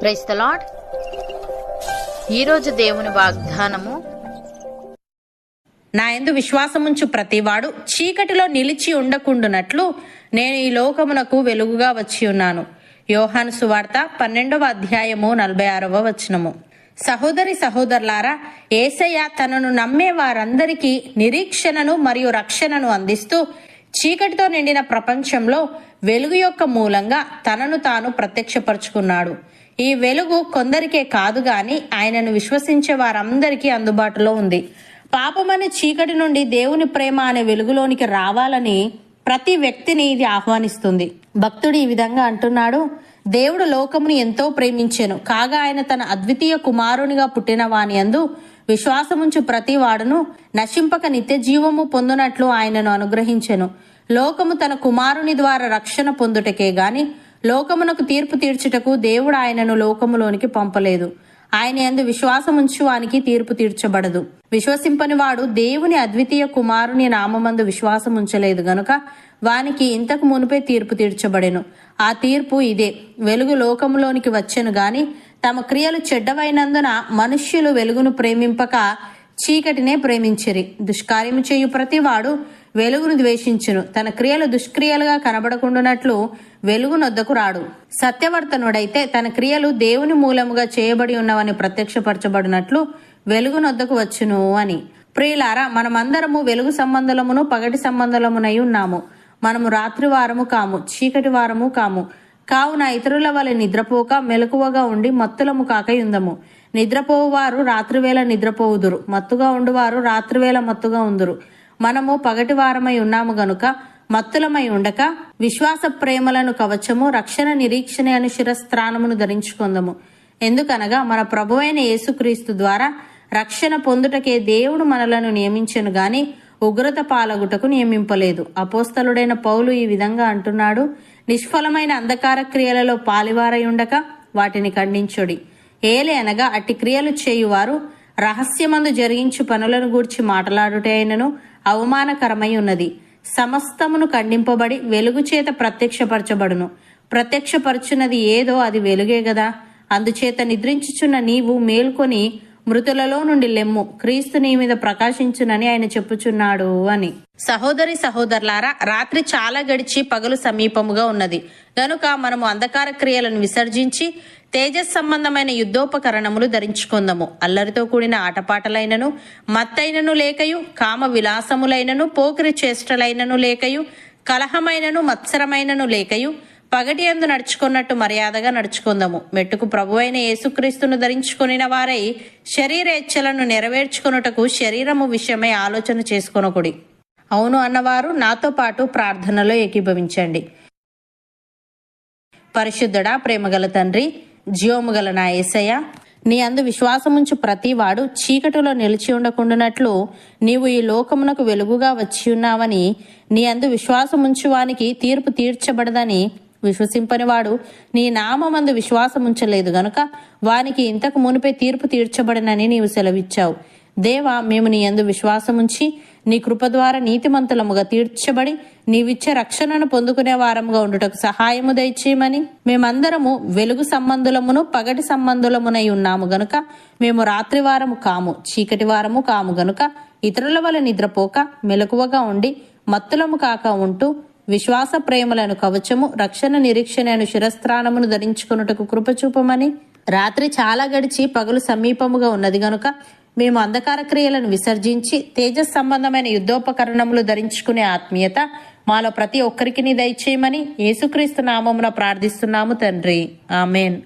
Price the lord ఈరోజు దేవుని వాగ్దానము నా ఎందు విశ్వాసముంచు ప్రతివాడు చీకటిలో నిలిచి ఉండకుండునట్లు నేను ఈ లోకమునకు వెలుగుగా వచ్చి ఉన్నాను. యోహాను సువార్త పన్నెండవ అధ్యాయము నలభై ఆరవ వచనము. సహోదరి సహోదరులారా ఏసయ్య తనను నమ్మే వారందరికీ నిరీక్షణను మరియు రక్షణను అందిస్తూ చీకటితో నిండిన ప్రపంచంలో వెలుగు యొక్క మూలంగా తనను తాను ప్రత్యక్షపరుచుకున్నాడు. ఈ వెలుగు కొందరికే కాదు గాని ఆయనను విశ్వసించే వారందరికీ అందుబాటులో ఉంది. పాపమనే చీకటి నుండి దేవుని ప్రేమ అనే వెలుగులోనికి రావాలని ప్రతి వ్యక్తిని ఇది ఆహ్వానిస్తుంది. భక్తుడు ఈ విధంగా అంటున్నాడు దేవుడు లోకమును ఎంతో ప్రేమించెను. కాగా ఆయన తన అద్వితీయ కుమారునిగా పుట్టిన వాని అందు విశ్వాసముంచు ప్రతి వాడును నశింపక నిత్య జీవము పొందునట్లు ఆయనను అనుగ్రహించెను. లోకము తన కుమారుని ద్వారా రక్షణ పొందుటకే గాని లోకమునకు తీర్పు తీర్చుటకు దేవుడు ఆయనను లోకములోనికి పంపలేదు. ఆయన ఎందు విశ్వాసముంచు వానికి తీర్పు తీర్చబడదు. విశ్వసింపని వాడు దేవుని అద్వితీయ కుమారుని నామమందు విశ్వాసం ఉంచలేదు గనుక వానికి ఇంతకు మునిపే తీర్పు తీర్చబడెను. ఆ తీర్పు ఇదే. వెలుగు లోకములోనికి వచ్చెను గాని తమ క్రియలు చెడ్డవైనందున మనుష్యులు వెలుగును ప్రేమింపక చీకటినే ప్రేమించిరి. దుష్కార్యము చేయు ప్రతివాడు వెలుగును ద్వేషించును. తన క్రియలు దుష్క్రియలుగా కనబడకుండానట్లు వెలుగు నొద్దకు రాడు. సత్యవర్తనుడైతే తన క్రియలు దేవుని మూలముగా చేయబడి ఉన్నవని ప్రత్యక్షపరచబడినట్లు వెలుగు నొద్దకు వచ్చును అని. ప్రియులారా మనమందరము వెలుగు సంబంధమును పగటి సంబంధమునై ఉన్నాము. మనము రాత్రి వారము కాము చీకటి వారము కాము. కావున ఇతరుల వలె నిద్రపోక మెలకువగా ఉండి మత్తులము కాక ఉందము నిద్రపోవువారు రాత్రివేళ నిద్రపోవుదురు. మత్తుగా ఉండువారు రాత్రివేళ మత్తుగా ఉందురు. మనము పగటివారమై ఉన్నాము గనుక మత్తులమై ఉండక విశ్వాస ప్రేమలను కవచము రక్షణ నిరీక్షణ అను శిరస్త్రానమును ధరించుకుందము. ఎందుకనగా మన ప్రభువైన యేసుక్రీస్తు ద్వారా రక్షణ పొందుటకే దేవుడు మనలను నియమించను గాని ఉగ్రత పాలగుటకు నియమింపలేదు. అపోస్తలుడైన పౌలు ఈ విధంగా అంటున్నాడు నిష్ఫలమైన అంధకార క్రియలలో పాలివారై ఉండక వాటిని ఖండించుడి. ఏలే అనగా అట్టి క్రియలు చేయువారు రహస్యమందు జరిగించు పనులను గూర్చి మాట్లాడుటైనను అవమానకరమై ఉన్నది. సమస్తమును ఖండింపబడి వెలుగు చేత ప్రత్యక్షపరచబడును. ప్రత్యక్షపరచున్నది ఏదో అది వెలుగే గదా. అందుచేత నిద్రించుచున్న నీవు మేల్కొని మృతులలో నుండి లెమ్ము. క్రీస్తు నీ మీద ప్రకాశించునని ఆయన చెప్పుచున్నాడు అని. సహోదరి సహోదరులారా రాత్రి చాలా గడిచి పగలు సమీపముగా ఉన్నది. గనుక మనము అంధకార క్రియలను విసర్జించి తేజస్ సంబంధమైన యుద్ధోపకరణములు ధరించుకుందము. అల్లరితో కూడిన ఆటపాటలైనను మత్తైనను లేకయు కామ విలాసములైనను పోకిరి చేష్టలైనను లేకయు కలహమైనను మత్సరమైనను లేకయు పగటి అందు నడుచుకున్నట్టు మర్యాదగా నడుచుకుందాము. మెట్టుకు ప్రభువైన యేసుక్రీస్తును ధరించుకొనిన వారై శరీర ఇచ్చలను నెరవేర్చుకొనుటకు శరీరము విషయమై ఆలోచన చేసుకొనకుడి. అవును అన్నవారు నాతో పాటు ప్రార్థనలో ఏకీభవించండి. పరిశుద్ధుడా ప్రేమగల తండ్రి జీవముగల నా ఏసయ్య నీ అందు విశ్వాసముంచు ప్రతివాడు చీకటిలో నిలిచి ఉండకుండానట్లు నీవు ఈ లోకమునకు వెలుగుగా వచ్చి ఉన్నావని నీ అందు విశ్వాసముంచువానికి తీర్పు తీర్చబడదని విశ్వసింపనివాడు నీ నామందు విశ్వాసముంచలేదు గనుక వానికి ఇంతకు మునిపే తీర్పు తీర్చబడనని నీవు సెలవిచ్చావు. దేవా మేము నీ యందు విశ్వాసముంచి నీ కృప ద్వారా నీతిమంతులముగా తీర్చబడి నీవిచ్చే రక్షణను పొందుకునే వారముగా ఉండుటకు సహాయము దయచేయమని మేమందరము వెలుగు సంబంధులమును పగటి సంబంధులమునై ఉన్నాము గనుక మేము రాత్రి వారము కాము చీకటి వారము కాము గనుక ఇతరుల వల్ల నిద్రపోక మెలకువగా ఉండి మత్తులము కాక ఉంటూ విశ్వాస ప్రేమలను కవచము రక్షణ నిరీక్షణను శిరస్త్రాణమును ధరించుకున్నటకు కృపచూపమని రాత్రి చాలా గడిచి పగలు సమీపముగా ఉన్నది గనుక మేము అంధకార క్రియలను విసర్జించి తేజస్ సంబంధమైన యుద్ధోపకరణములు ధరించుకునే ఆత్మీయత మాలో ప్రతి ఒక్కరికి దయచేయమని యేసుక్రీస్తు నామమున ప్రార్థిస్తున్నాము తండ్రి. ఆమెన్.